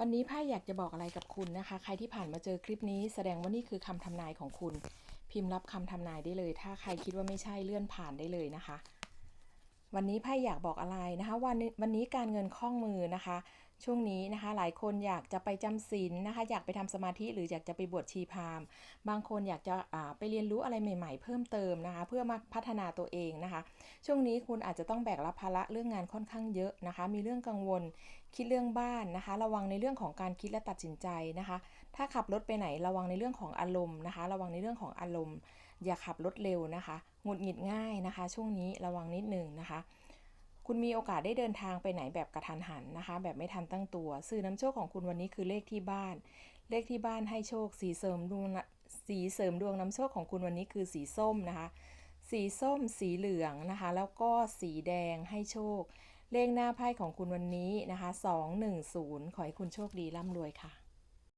วันนี้ไพ่อยากจะบอกอะไรกับคุณนะคะ ใครที่ผ่านมาเจอคลิปนี้ แสดงว่านี่คือคำทำนายของคุณ พิมพ์รับคำทำนายได้เลย ถ้าใครคิดว่าไม่ใช่เลื่อนผ่านได้เลยนะคะ วันนี้ไพ่อยากบอกอะไรนะคะ วันวันนี้การเงินคล่องมือนะคะ ช่วงนี้นะคะหลายคนอยากจะไปจำศีลนะคะ อยากไปทำสมาธิหรืออยากจะไปบวชชีพามบางคนอยากจะอ่าไปเรียนรู้อะไรใหม่ๆ เพิ่มเติมนะคะ เพื่อมาพัฒนาตัวเองนะคะ ช่วงนี้คุณอาจจะต้องแบกรับภาระเรื่องงานค่อนข้างเยอะนะคะ มีเรื่องกังวลคิดเรื่องบ้านนะคะ ระวังในเรื่องของการคิดและตัดสินใจนะคะ ถ้าขับรถไปไหนระวังในเรื่องของอารมณ์นะคะ ระวังในเรื่องของอารมณ์ อย่าขับรถเร็วนะคะหงุดหงิดง่ายนะคะ ช่วงนี้ระวังนิดหนึ่งนะคะ คุณมีโอกาสได้เดินทางไปไหนแบบกระทันหันนะคะ แบบไม่ทันตั้งตัว สื่อนำโชคของคุณวันนี้คือเลขที่บ้าน เลขที่บ้านให้โชค สีเสริมดวงสีเสริมดวงนำโชคของคุณวันนี้คือสีส้มนะคะ สีส้ม สีเหลืองนะคะ แล้วก็สีแดงให้โชค เลขหน้าไพ่ของคุณวันนี้นะคะ 210 ขอให้คุณโชคดีร่ำรวยค่ะ